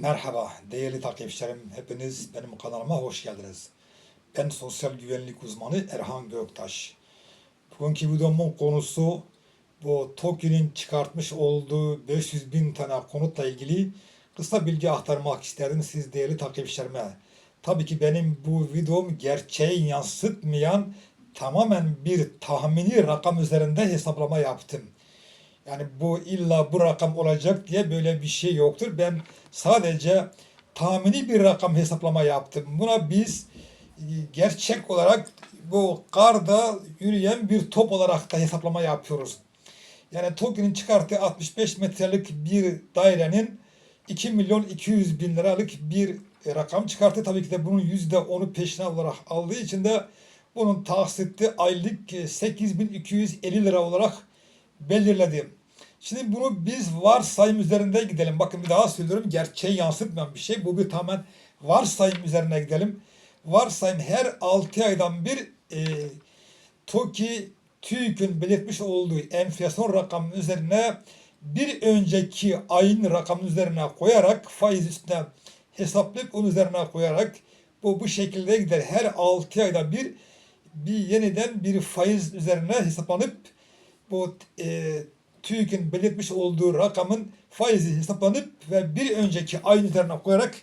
Merhaba değerli takipçilerim. Hepiniz benim kanalıma hoş geldiniz. Ben sosyal güvenlik uzmanı Erhan Göktaş. Bugünkü videomun konusu bu TOKİ'nin çıkartmış olduğu 500 bin tane konutla ilgili kısa bilgi aktarmak isterim siz değerli takipçilerime. Tabii ki benim bu videom gerçeği yansıtmayan tamamen bir tahmini rakam üzerinde hesaplama yaptım. Yani bu illa bu rakam olacak diye böyle bir şey yoktur. Ben sadece tahmini bir rakam hesaplama yaptım. Buna biz e, gerçek olarak bu karda yürüyen bir top olarak da hesaplama yapıyoruz. Yani TOKİ'nin çıkarttığı 65 metrelik bir dairenin 2 milyon 200 bin liralık bir e, rakam çıkarttı. Tabii ki de bunun %10'u peşine olarak aldığı için de bunun taksitli aylık e, 8250 lira olarak belirledim. Şimdi bunu biz varsayım üzerinde gidelim. Bakın bir daha söylüyorum. Gerçeği yansıtmayan bir şey. Bu bir tamamen varsayım üzerine gidelim. Varsayım her 6 aydan bir e, TOKİ TÜİK'ün belirtmiş olduğu enflasyon rakamı üzerine bir önceki ayın rakamı üzerine koyarak faiz üstüne hesaplayıp onun üzerine koyarak bu bu şekilde gider. Her 6 ayda bir bir yeniden bir faiz üzerine hesaplanıp bu e, TÜİK'in belirtmiş olduğu rakamın faizi hesaplanıp ve bir önceki ayın üzerine koyarak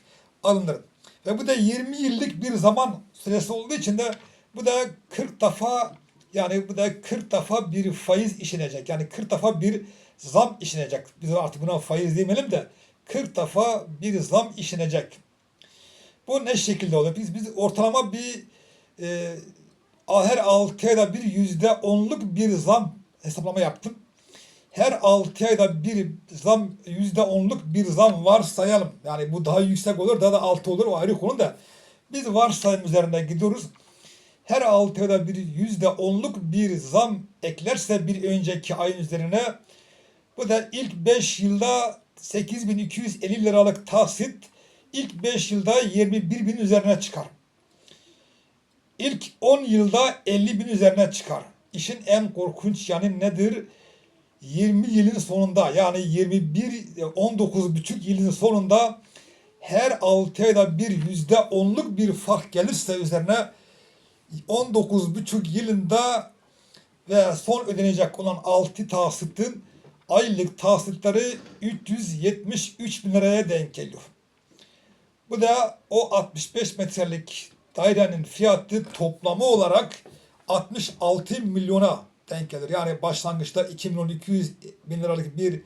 alınır. Ve bu da 20 yıllık bir zaman süresi olduğu için de bu da 40 defa yani bu da 40 defa bir faiz işlenecek. Yani 40 defa bir zam işlenecek. Biz artık buna faiz demeyelim de 40 defa bir zam işlenecek. Bu ne şekilde oluyor? Biz biz ortalama bir e, her 6 ayda bir yüzde onluk bir zam hesaplama yaptım. Her 6 ayda bir zam yüzde onluk bir zam varsayalım. Yani bu daha yüksek olur daha da altı olur o ayrı konu da. Biz varsayım üzerinde gidiyoruz. Her 6 ayda bir yüzde onluk bir zam eklerse bir önceki ayın üzerine bu da ilk 5 yılda 8250 liralık tahsit ilk 5 yılda 21 bin üzerine çıkar. İlk 10 yılda 50 bin üzerine çıkar. İşin en korkunç yanı nedir? 20 yılın sonunda yani 21 19 buçuk yılın sonunda her 6 ayda bir yüzde onluk bir fark gelirse üzerine 19 buçuk yılında ve son ödenecek olan 6 tahsitin aylık tahsitleri 373 bin liraya denk geliyor. Bu da o 65 metrelik dairenin fiyatı toplamı olarak 66 milyona denk gelir. Yani başlangıçta 2 milyon 200 bin liralık bir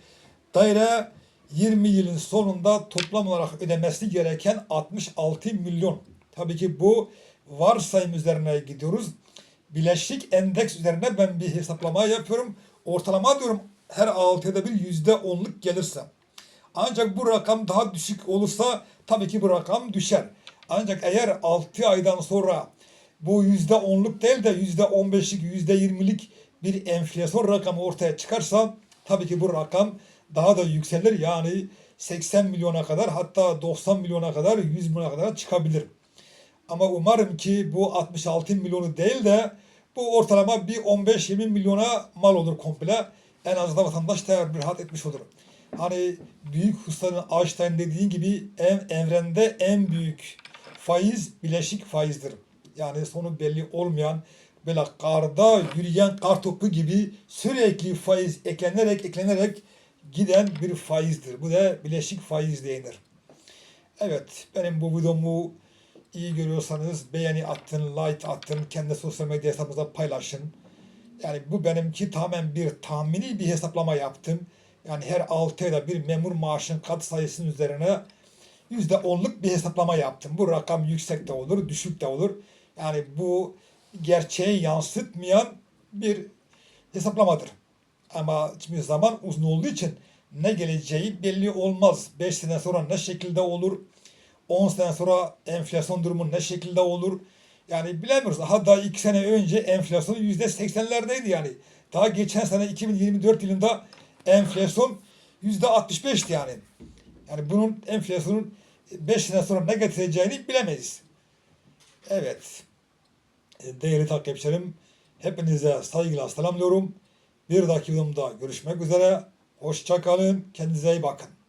daire 20 yılın sonunda toplam olarak ödemesi gereken 66 milyon. Tabii ki bu varsayım üzerine gidiyoruz. Bileşik endeks üzerine ben bir hesaplama yapıyorum. Ortalama diyorum her 6 ayda bir yüzde onluk gelirse. Ancak bu rakam daha düşük olursa tabii ki bu rakam düşer. Ancak eğer 6 aydan sonra bu yüzde onluk değil de yüzde on beşlik, yüzde yirmilik bir enflasyon rakamı ortaya çıkarsa tabii ki bu rakam daha da yükselir. Yani 80 milyona kadar hatta 90 milyona kadar 100 milyona kadar çıkabilir. Ama umarım ki bu 66 milyonu değil de bu ortalama bir 15-20 milyona mal olur komple. En azından vatandaş rahat etmiş olur. Hani büyük ustanın Einstein dediğin gibi en, evrende en büyük faiz bileşik faizdir. Yani sonu belli olmayan böyle karda yürüyen kar topu gibi sürekli faiz eklenerek eklenerek giden bir faizdir. Bu da bileşik faiz denir. Evet benim bu videomu iyi görüyorsanız beğeni attın, like attın, kendi sosyal medya hesabınızda paylaşın. Yani bu benimki tamamen bir tahmini bir hesaplama yaptım. Yani her 6 ayda bir memur maaşın kat sayısının üzerine yüzde onluk bir hesaplama yaptım. Bu rakam yüksek de olur, düşük de olur. Yani bu gerçeği yansıtmayan bir hesaplamadır. Ama hiçbir zaman uzun olduğu için ne geleceği belli olmaz. 5 sene sonra ne şekilde olur? 10 sene sonra enflasyon durumu ne şekilde olur? Yani bilemiyoruz. Hatta 2 sene önce enflasyon %80'lerdeydi yani. Daha geçen sene 2024 yılında enflasyon %65'ti yani. Yani bunun enflasyonun 5 sene sonra ne getireceğini bilemeyiz. Evet. Değerli takipçilerim, hepinize saygıyla selamlıyorum. Bir videomda görüşmek üzere. Hoşçakalın. Kendinize iyi bakın.